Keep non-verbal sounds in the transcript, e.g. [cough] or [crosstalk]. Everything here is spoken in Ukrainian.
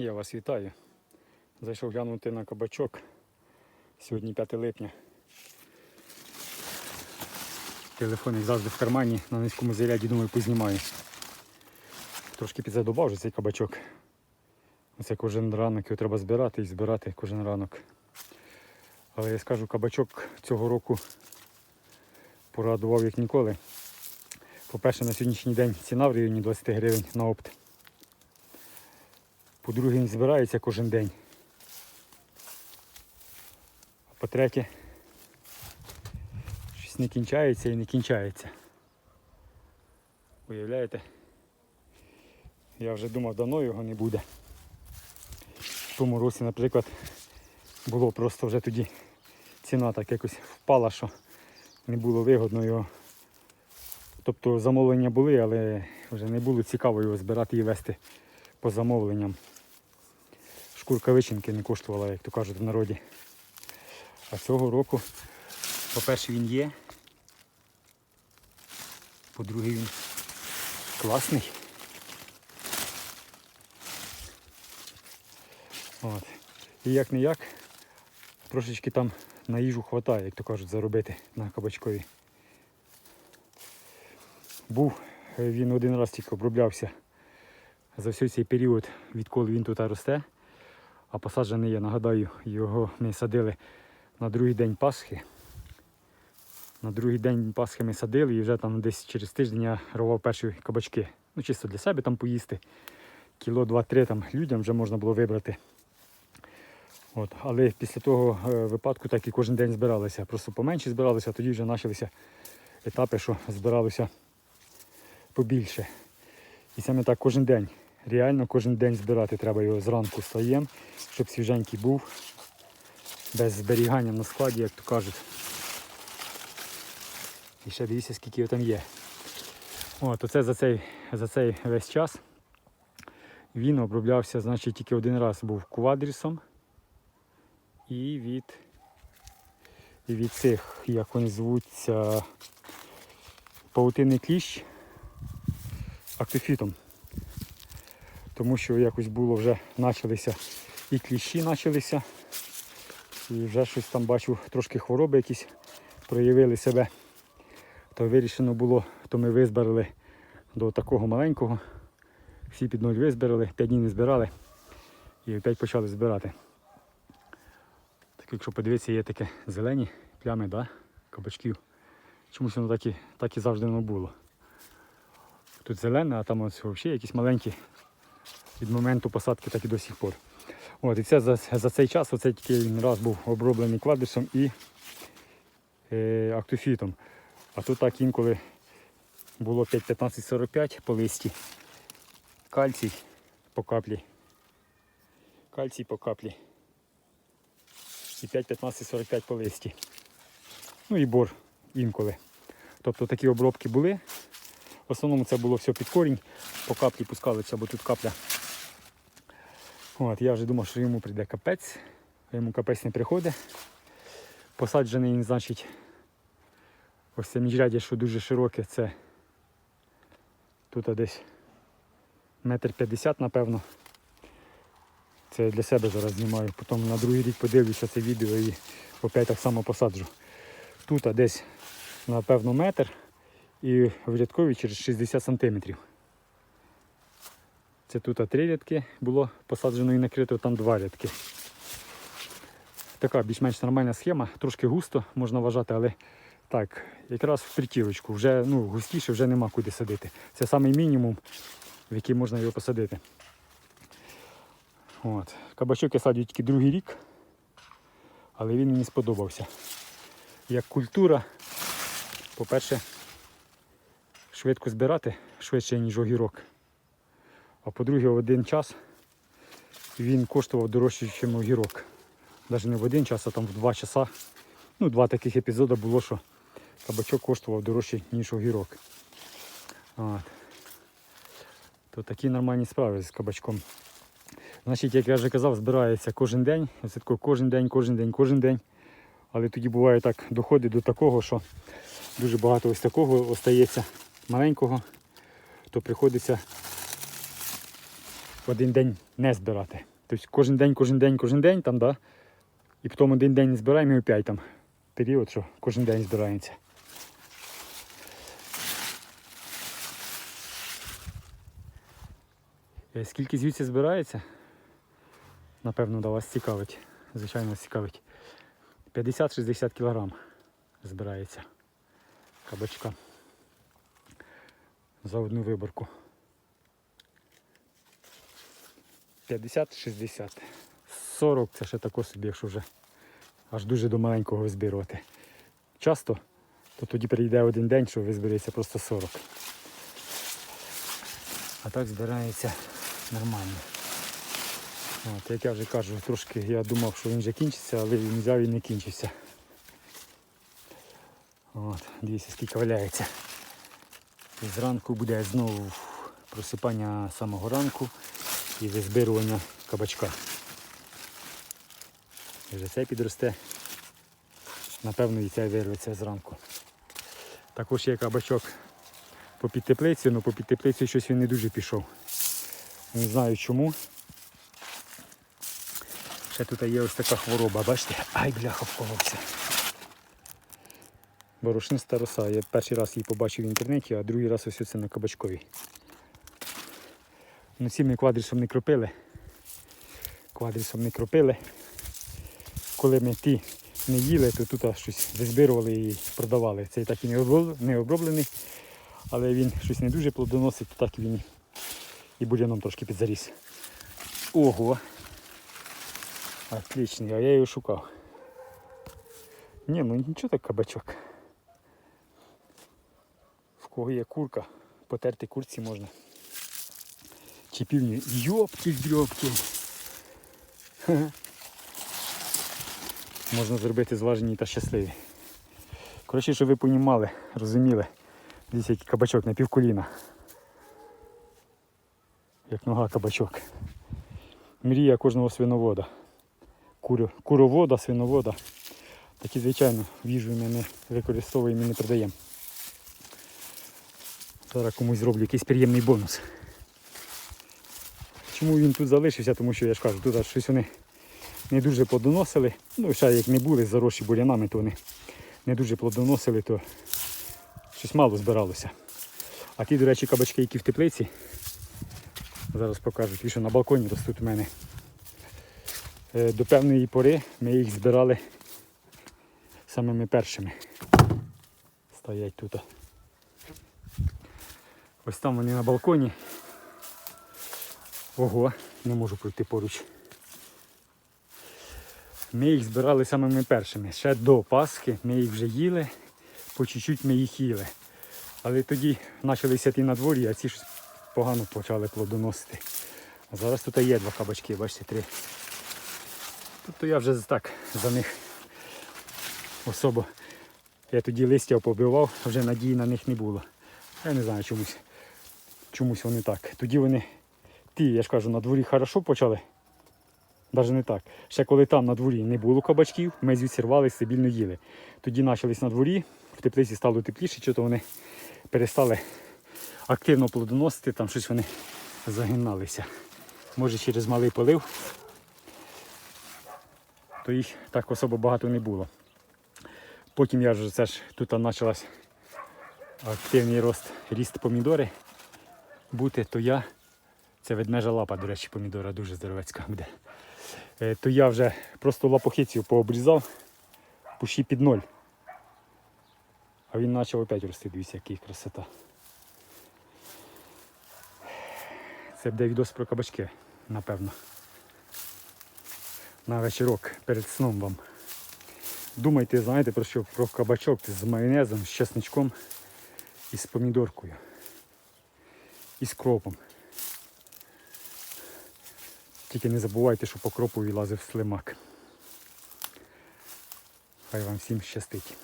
Я вас вітаю. Зайшов глянути на кабачок. Сьогодні 5 липня. Телефон як завжди в кармані, на низькому заряді, думаю, познімаю. Трошки підзадобав вже цей кабачок. Оце кожен ранок його треба збирати і збирати кожен ранок. Але я скажу, кабачок цього року порадував як ніколи. По-перше, на сьогоднішній день ціна в районі 20 гривень на опт. По-друге, він збирається кожен день. А по-третє, щось не кінчається і не кінчається. Уявляєте? Я вже думав, давно його не буде. В тому році, наприклад, було просто вже тоді ціна так якось впала, що не було вигодно його. Тобто замовлення були, але вже не було цікаво його збирати і вести по замовленням. Шкурка вичинки не коштувала, як то кажуть в народі. А цього року, по-перше, він є. По-друге, він класний. От. І як не як, трошечки там на їжу хватає, як то кажуть, заробити на кабачкові. Був е, він один раз тільки оброблявся за всей цей період, відколи він тут росте. А посаджений, я нагадаю, його ми садили на другий день Пасхи. На другий день Пасхи ми садили і вже там десь через тиждень я рвав перші кабачки. Ну, чисто для себе там поїсти. Кіло два-три там людям вже можна було вибрати. От. Але після того е, випадку так і кожен день збиралися. Просто поменше збиралися, а тоді вже почалися етапи, що збиралося побільше. І саме так кожен день. Реально кожен день збирати треба його зранку стаємо, щоб свіженький був, без зберігання на складі, як то кажуть. І ще дивіться, скільки його там є. От, оце за цей, за цей весь час він оброблявся, значить, тільки один раз був квадрісом і від, і від цих, як вони звуться, паутинний кліщ актофітом. Тому що якось було вже почалися і кліщі почалися. І вже щось там бачу, трошки хвороби якісь проявили себе. То вирішено було, то ми визбирали до такого маленького. Всі під нуль визбирали, 5 днів не збирали і опять почали збирати. Так якщо подивитися, є таке зелені плями, да? кабачків. Чомусь воно так і, так і завжди воно було. Тут зелене, а там ось взагалі якісь маленькі від моменту посадки, так і до сих пор. От, і це за, за цей час оце тільки раз був оброблений квадрисом і е, актофітом. А тут так інколи було 5-15-45 по листі. Кальцій по каплі. Кальцій по каплі. І 5-15-45 по листі. Ну і бор інколи. Тобто такі обробки були. В основному це було все під корінь, по каплі пускалися, бо тут капля. От, Я вже думав, що йому прийде капець, а йому капець не приходить. Посаджений він, значить, ось це міжряддя, що дуже широке, це тут десь метр п'ятдесят, напевно. Це я для себе зараз знімаю. Потім на другий рік подивлюся це відео і опять так само посаджу. Тут десь, напевно, метр і в рядкові через 60 сантиметрів. Це тут три рядки було посаджено і накрито, там два рядки. Така більш-менш нормальна схема, трошки густо можна вважати, але так, якраз в притірочку, вже ну, густіше вже нема куди садити. Це самий мінімум, в який можна його посадити. От. Кабачок я садю тільки другий рік, але він мені сподобався. Як культура, по-перше, швидко збирати, швидше, ніж огірок. А по-друге, в один час він коштував дорожче, ніж огірок. Навіть не в один час, а там в два часа. Ну, два таких епізоди було, що кабачок коштував дорожче, ніж огірок. От. То такі нормальні справи з кабачком. Значить, як я вже казав, збирається кожен день. Це тако кожен день, кожен день, кожен день. Але тоді буває так, доходить до такого, що дуже багато ось такого остається маленького, то приходиться в один день не збирати. Тобто кожен день, кожен день, кожен день там, да? І потім один день не збираємо і опять там період, що кожен день збирається. Е, Скільки звідси збирається? Напевно, да, вас цікавить. Звичайно, вас цікавить. 50-60 кг збирається кабачка за одну виборку. 50-60. 40 це ще тако собі, якщо вже аж дуже до маленького визбирувати. Часто, то тоді прийде один день, що визбереться просто 40. А так збирається нормально. От, як я вже кажу, трошки я думав, що він вже кінчиться, але він взяв і не кінчився. От, дивіться, скільки валяється. І зранку буде знову просипання самого ранку і визбирування кабачка. Вже цей підросте. Напевно і цей вирветься зранку. Також є кабачок по теплицю, але по теплицю щось він не дуже пішов. Не знаю чому. Ще тут є ось така хвороба, бачите? Ай, бляха, вколовся. Борошниста роса. Я перший раз її побачив в інтернеті, а другий раз ось це на кабачковій. Ну ці ми квадрісом не кропили. Квадрісом не кропили. Коли ми ті не їли, то тут щось визбирували і продавали. Цей так і не оброблений, але він щось не дуже плодоносить, то так він і буряном трошки підзаріс. Ого! Отличний, а я його шукав. Ні, ну нічого так кабачок. В кого є курка, потерти курці можна. Чи півні. Йоптіль дрьоптіль. [laughs] Можна зробити зважені та щасливі. Коротше, щоб ви понімали, розуміли. Дивіться, який кабачок на півколіна. Як нога кабачок. Мрія кожного свиновода. Куро, куровода, свиновода. Такі, звичайно, в їжу ми не використовуємо і не продаємо. Зараз комусь зроблю якийсь приємний бонус. Чому він тут залишився? Тому що я ж кажу, тут щось вони не дуже плодоносили. Ну, ще як не були заросші бурянами, то вони не дуже плодоносили, то щось мало збиралося. А ті, до речі, кабачки, які в теплиці, зараз покажу, ті, що на балконі ростуть у мене. Е, До певної пори ми їх збирали самими першими. Стоять тут. Ось там вони на балконі. Ого, не можу пройти поруч. Ми їх збирали самими першими. Ще до Пасхи ми їх вже їли, по чуть-чуть ми їх їли. Але тоді почалися ті на дворі, а ці щось погано почали плодоносити. А зараз тут є два кабачки, бачите, три. Тобто я вже так за них особо. Я тоді листя побивав, вже надії на них не було. Я не знаю чомусь. Чомусь вони так. Тоді вони, ті, я ж кажу, на дворі хорошо почали. Навіть не так. Ще коли там на дворі не було кабачків, ми звідси рвали, стабільно їли. Тоді почались на дворі, в теплиці стало тепліше, чи то вони перестали активно плодоносити, там щось вони загиналися. Може через малий полив, то їх так особо багато не було. Потім я вже це ж тут почалась активний рост, ріст помідори бути, то я, це ведмежа лапа, до речі, помідора дуже здоровецька буде. Е, То я вже просто лапохиців пообрізав, пущі під ноль. А він почав опять рости, дивіться, який красота. Це буде відос про кабачки, напевно. На вечірок перед сном вам. Думайте, знаєте, про що? Про кабачок з майонезом, з чесничком і з помідоркою. І з кропом. Тільки не забувайте, що по кропові лазив слимак. Хай вам всім щастить.